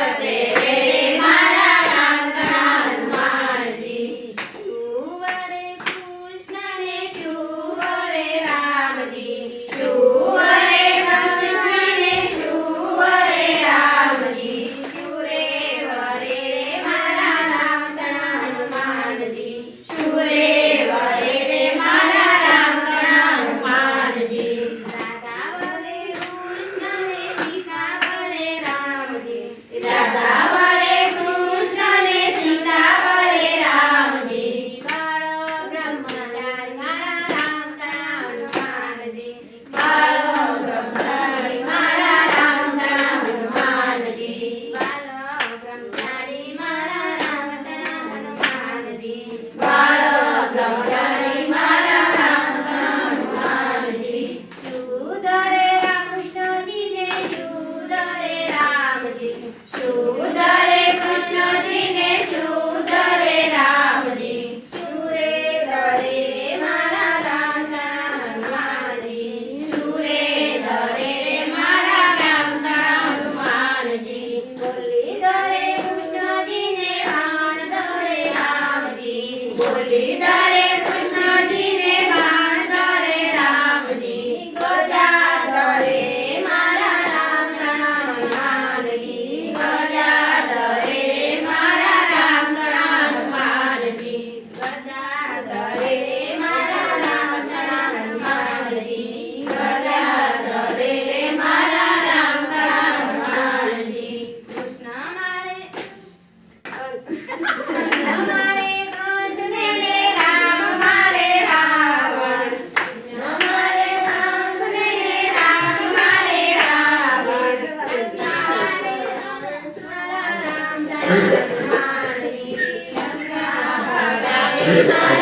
Glória. બોલી દરે કૃષ્ણજીને Amen.